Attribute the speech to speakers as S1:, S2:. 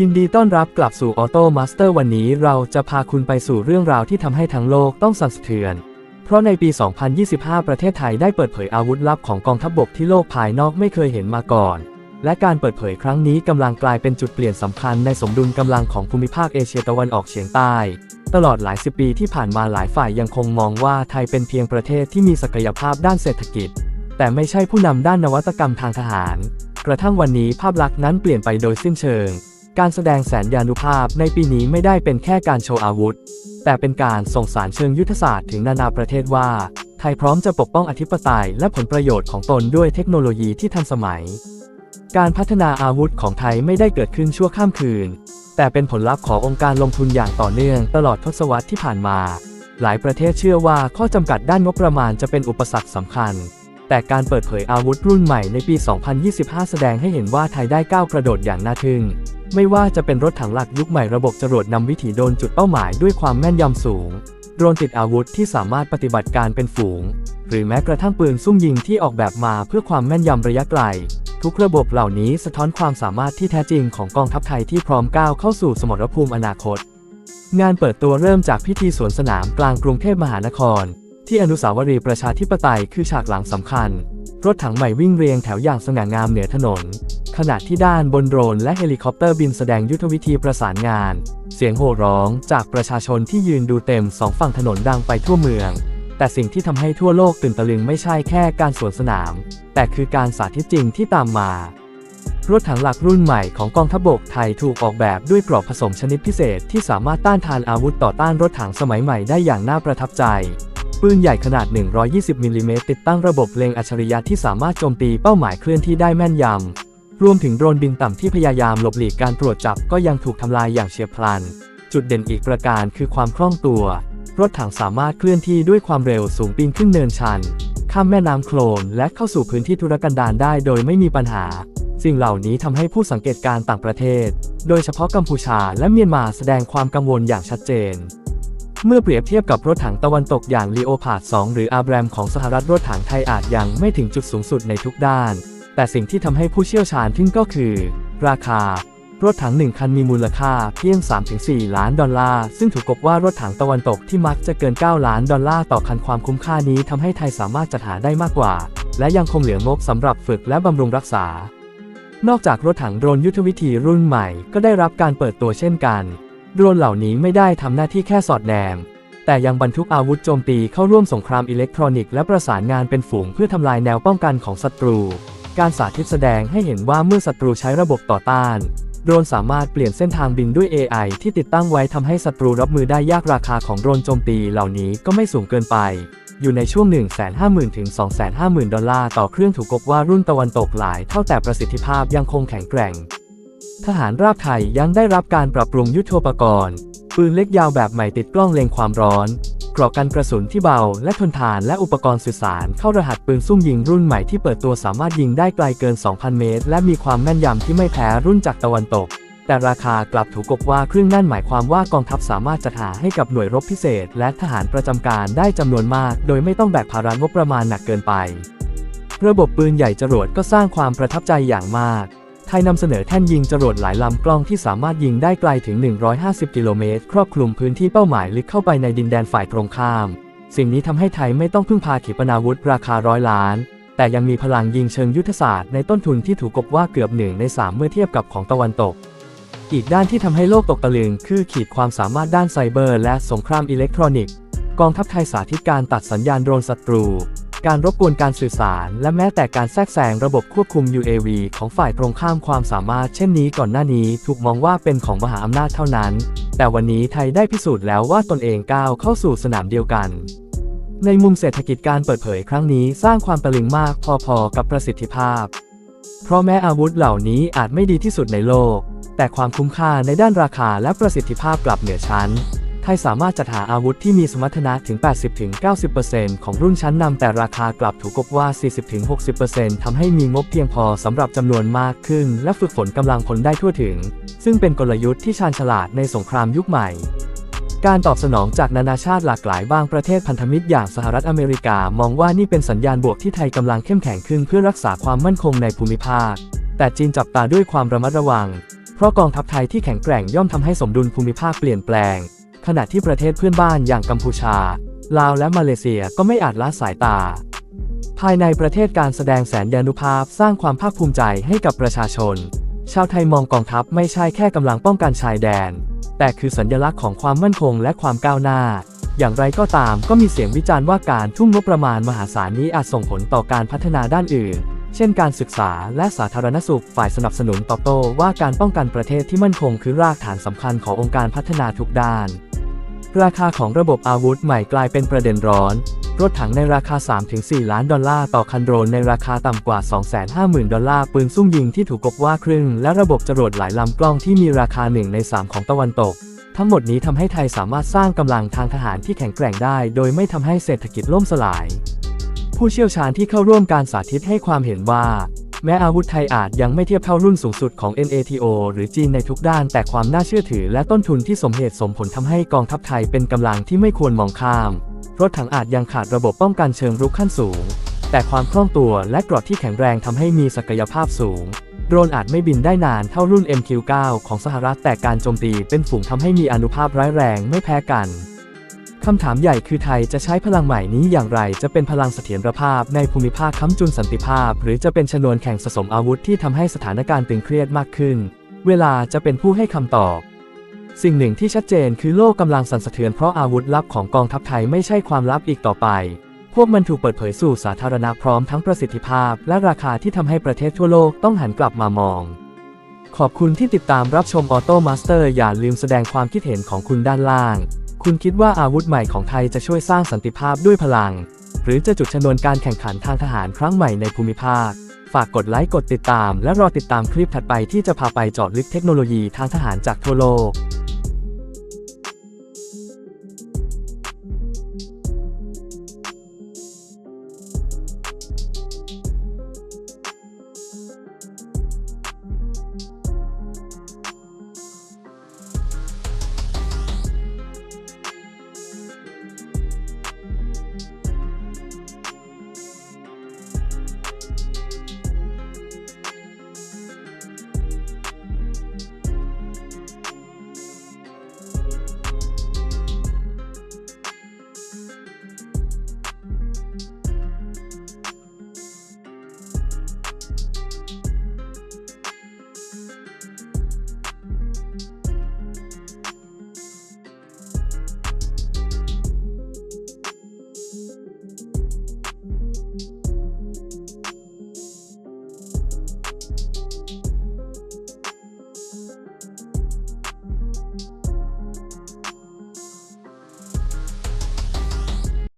S1: ยินดีต้อนรับกลับสู่ออโต้มาสเตอร์วันนี้เราจะพาคุณไปสู่เรื่องราวที่ทำให้ทั้งโลกต้องสั่นสะเทือน เพราะในปี 2025 ประเทศไทยได้เปิดเผยอาวุธลับของกองทัพบบกที่โลกภายนอกไม่เคยเห็นมาก่อน และการเปิดเผยครั้งนี้กำลังกลายเป็นจุดเปลี่ยนสำคัญในสมดุลกำลังของภูมิภาคเอเชียตะวันออกเฉียงใต้ ตลอดหลายสิบปีที่ผ่านมาหลายฝ่ายยังคงมองว่าไทยเป็นเพียงประเทศที่มีศักยภาพด้านเศรษฐกิจ แต่ไม่ใช่ผู้นำด้านนวัตกรรมทางทหาร กระทั่งวันนี้ภาพลักษณ์นั้นเปลี่ยนไปโดยสิ้นเชิง การแสดงแสนยานุภาพในปีนี้ไม่ได้เป็นแค่การโชว์อาวุธ แต่เป็นการส่งสารเชิงยุทธศาสตร์ถึงนานาประเทศว่า ไทยพร้อมจะปกป้องอธิปไตยและผลประโยชน์ของตนด้วยเทคโนโลยีที่ทันสมัย การพัฒนาอาวุธของไทยไม่ได้เกิดขึ้นชั่วข้ามคืน แต่เป็นผลลัพธ์ขององค์การลงทุนอย่างต่อเนื่องตลอดทศวรรษที่ผ่านมา หลายประเทศเชื่อว่าข้อจำกัดด้านงบประมาณจะเป็นอุปสรรคสำคัญแต่การเปิดเผยอาวุธรุ่นใหม่ในปี 2025 แสดงให้เห็นว่าไทยได้ก้าวกระโดดอย่างน่าทึ่ง ไม่ว่าจะเป็นรถถังหลักยุคใหม่ระบบจรวดนำวิถีโดนจุดเป้าหมายด้วยความแม่นยำสูง โดรนติดอาวุธที่สามารถปฏิบัติการเป็นฝูง หรือแม้กระทั่งปืนซุ่มยิงที่ออกแบบมาเพื่อความแม่นยำระยะไกล ทุกระบบเหล่านี้สะท้อนความสามารถที่แท้จริงของกองทัพไทยที่พร้อมก้าวเข้าสู่สมรภูมิอนาคต งานเปิดตัวเริ่มจากพิธีสวนสนามกลางกรุงเทพมหานคร ที่อนุสาวรีย์ประชาธิปไตยคือฉากหลังสำคัญ รถถังใหม่วิ่งเรียงแถวอย่างสง่างามเหนือถนน ขณะที่ด้านบนโดรนและเฮลิคอปเตอร์บินแสดงยุทธวิธีประสานงาน เสียงโห่ร้องจากประชาชนที่ยืนดูเต็มสองฝั่งถนนดังไปทั่วเมือง แต่สิ่งที่ทำให้ทั่วโลกตื่นตะลึงไม่ใช่แค่การสวนสนาม แต่คือการสาธิตจริงที่ตามมารถถังหลักรุ่นใหม่ของกองทัพบกไทยถูกออกแบบด้วยกรอบผสมชนิดพิเศษที่สามารถต้านทานอาวุธต่อต้านรถถังสมัยใหม่ได้อย่างน่าประทับใจ ปืนใหญ่ขนาด 120มิลลิเมตรติดตั้งระบบเล็งอัจฉริยะที่สามารถโจมตีเป้าหมายเคลื่อนที่ได้แม่นยำ รวมถึงโดรนบินต่ำที่พยายามหลบหลีกการตรวจจับก็ยังถูกทำลายอย่างเฉียบพลัน จุดเด่นอีกประการคือความคล่องตัว รถถังสามารถเคลื่อนที่ด้วยความเร็วสูงปีนขึ้นเนินชัน ข้ามแม่น้ำโคลนและเข้าสู่พื้นที่ทุรกันดารได้โดยไม่มีปัญหา สิ่งเหล่านี้ทำให้ผู้สังเกตการณ์ต่างประเทศ โดยเฉพาะกัมพูชาและเมียนมาแสดงความกังวลอย่างชัดเจน เมื่อเปรียบเทียบกับรถถังตะวันตกอย่าง l ีโอพาด2หรืออาแบรมของสหรัฐรถถังไทยอาจยังไม่ถึงจุดสูงสุดในทุกด้าน แต่สิ่งที่ทำให้ผู้เชี่ยวชาญทึ่งก็คือ ราคารถถัง1คันมีมูลค่าเพียง 3-4 ล้านดอลลาร์ ซึ่งถูกกบว่ารถถังตะวันตกที่มักจะเกิน 9 ล้านดอลลาร์ต่อคันความคุ้มค่านี้ทำให้ไทยสามารถจัดหาได้มากกว่า และยังคงเหลืองบสำหรับฝึกและบำรุงรักษา นอกจากรถถังโดรนยุทธวิธีรุ่นใหม่ก็ได้รับการเปิดตัวเช่นกัน โดรนเหล่านี้ไม่ได้ทำหน้าที่แค่สอดแนม แต่ยังบรรทุกอาวุธโจมตีเข้าร่วมสงครามอิเล็กทรอนิกส์และประสานงานเป็นฝูงเพื่อทำลายแนวป้องกันของศัตรู การสาธิตแสดงให้เห็นว่าเมื่อศัตรูใช้ระบบต่อต้านโดรนสามารถเปลี่ยนเส้นทางบินด้วย AI ที่ติดตั้งไว้ทำให้ศัตรูรับมือได้ยากราคาของโดรนโจมตีเหล่านี้ก็ไม่สูงเกินไป อยู่ในช่วง 150,000 ถึง 250,000 ดอลลาร์ต่อเครื่องถูกกบว่ารุ่นตะวันตกหลายเท่าแต่ประสิทธิภาพยังคงแข็งแกร่ง ทหารราบไทยยังได้รับการปรับปรุงยุทโธปกรณ์ ปืนเล็กยาวแบบใหม่ติดกล้องเล็งความร้อนเกราะกันกระสุนที่เบาและทนทานและอุปกรณ์สื่อสาร เข้ารหัสปืนซุ่มยิงรุ่นใหม่ที่เปิดตัวสามารถยิงได้ไกลเกิน 2,000 เมตร และมีความแม่นยำที่ไม่แพ้รุ่นจากตะวันตก แต่ราคากลับถูกกบว่าเครื่องนั่นหมายความว่ากองทัพสามารถจัดหาให้กับหน่วยรบพิเศษ และทหารประจำการได้จำนวนมาก โดยไม่ต้องแบกภาระงบประมาณหนักเกินไป ระบบปืนใหญ่จรวดก็สร้างความประทับใจอย่างมาก ไทยนำเสนอแท่นยิงจรวดหลายลำกล้องที่สามารถยิงได้ไกลถึง 150 กิโลเมตร ครอบคลุมพื้นที่เป้าหมายลึกเข้าไปในดินแดนฝ่ายตรงข้าม สิ่งนี้ทำให้ไทยไม่ต้องพึ่งพาขีปนาวุธราคาร้อยล้าน แต่ยังมีพลังยิงเชิงยุทธศาสตร์ในต้นทุนที่ถูกกบว่าเกือบหนึ่งในสามเมื่อเทียบกับของตะวันตก อีกด้านที่ทำให้โลกตกตะลึงคือขีดความสามารถด้านไซเบอร์ และสงครามอิเล็กทรอนิกส์ กองทัพไทยสาธิตการตัดสัญญาณโดรนศัตรู การรบกวนการสื่อสาร และแม้แต่การแทรกแซงระบบควบคุม UAV ของฝ่ายตรงข้ามความสามารถเช่นนี้ก่อนหน้านี้ถูกมองว่าเป็นของมหาอำนาจเท่านั้น แต่วันนี้ไทยได้พิสูจน์แล้วว่าตนเองก้าวเข้าสู่สนามเดียวกัน ในมุมเศรษฐกิจการเปิดเผยครั้งนี้สร้างความตะลึงมากพอๆกับประสิทธิภาพ เพราะแม้อาวุธเหล่านี้อาจไม่ดีที่สุดในโลก แต่ความคุ้มค่าในด้านราคาและประสิทธิภาพกลับเหนือชั้น ยสามารถจัดหาอาวุธที่มีสมรรถนะถึง 80-90%ของรุ่นชั้นนำแต่ราคากลับถูกกบว่า 40-60%ทำให้มีงบเพียงพอสำหรับจำนวนมากขึ้น และฝึกฝนกำลังพลได้ทั่วถึง ซึ่งเป็นกลยุทธ์ที่ชาญฉลาดในสงครามยุคใหม่การตอบสนองจากนานาชาติหลากหลายบางประเทศพันธมิตรอย่างสหรัฐอเมริกามองว่านี่เป็นสัญญาณบวกที่ไทยกำลังเข้มแข็งขึ้นเพื่อรักษาความมั่นคงในภูมิภาค แต่จีนจับตาด้วยความระมัดระวัง เพเพราะกองทัพไทยที่แข็งแกร่งย่อมทำให้สมดุลภูมิภาคเปลี่ยนแปลง ขณะที่ประเทศเพื่อนบ้านอย่างกัมพูชา ลาวและมาเลเซียก็ไม่อาจละสายตา ภายในประเทศการแสดงแสนยานุภาพสร้างความภาคภูมิใจให้กับประชาชน ชาวไทยมองกองทัพไม่ใช่แค่กำลังป้องกันชายแดน แต่คือสัญลักษณ์ของความมั่นคงและความก้าวหน้า อย่างไรก็ตามก็มีเสียงวิจารณ์ว่าการทุ่มงบประมาณมหาศาลนี้อาจส่งผลต่อการพัฒนาด้านอื่นเช่นการศึกษาและสาธารณสุขฝ่ายสนับสนุนตอบโต้ว่าการป้องกันประเทศที่มั่นคงคือรากฐานสำคัญขององค์การพัฒนาทุกด้าน ราคาของระบบอาวุธใหม่กลายเป็นประเด็นร้อน รถถังในราคา 3-4 ล้านดอลลาร์ต่อคันโดรนในราคาต่ำกว่า 250,000 ดอลลาร์ปืนซุ่มยิงที่ถูกกบว่าครึ่ง และระบบจรวดหลายลำกล้องที่มีราคา1ใน 3 ของตะวันตก ทั้งหมดนี้ทำให้ไทยสามารถสร้างกำลังทางทหารที่แข็งแกร่งได้ โดยไม่ทำให้เศรษฐกิจล่มสลาย ผู้เชี่ยวชาญที่เข้าร่วมการสาธิตให้ความเห็นว่า แม้อาวุธไทยอาจยังไม่เทียบเท่ารุ่นสูงสุดของ NATO หรือจีนในทุกด้าน แต่ความน่าเชื่อถือและต้นทุนที่สมเหตุสมผลทำให้กองทัพไทยเป็นกำลังที่ไม่ควรมองข้าม รถถังอาจยังขาดระบบป้องกันเชิงรุกขั้นสูง แต่ความคล่องตัวและกรอบที่แข็งแรงทำให้มีศักยภาพสูง โดรนอาจไม่บินได้นานเท่ารุ่น MQ9 ของสหรัฐแต่การโจมตีเป็นฝูงทำให้มีอนุภาพร้ายแรงไม่แพ้กัน คำถามใหญ่คือไทยจะใช้พลังใหม่นี้อย่างไร จะเป็นพลังเสถียรภาพในภูมิภาคค้ำจุนสันติภาพ หรือจะเป็นชนวนแข่งสะสมอาวุธที่ทำให้สถานการณ์ตึงเครียดมากขึ้น เวลาจะเป็นผู้ให้คำตอบ สิ่งหนึ่งที่ชัดเจนคือโลกกำลังสั่นสะเทือนเพราะอาวุธลับของกองทัพไทยไม่ใช่ความลับอีกต่อไป พวกมันถูกเปิดเผยสู่สาธารณะพร้อมทั้งประสิทธิภาพ และราคาที่ทำให้ประเทศทั่วโลกต้องหันกลับมามอง ขอบคุณที่ติดตามรับชมออโต้มาสเตอร์อย่าลืมแสดงความคิดเห็นของคุณด้านล่าง คุณคิดว่าอาวุธใหม่ของไทยจะช่วยสร้างสันติภาพด้วยพลัง หรือจะจุดชนวนการแข่งขันทางทหารครั้งใหม่ในภูมิภาค ฝากกดไลค์กดติดตาม และรอติดตามคลิปถัดไปที่จะพาไปเจาะลึกเทคโนโลยีทางทหารจากทั่วโลก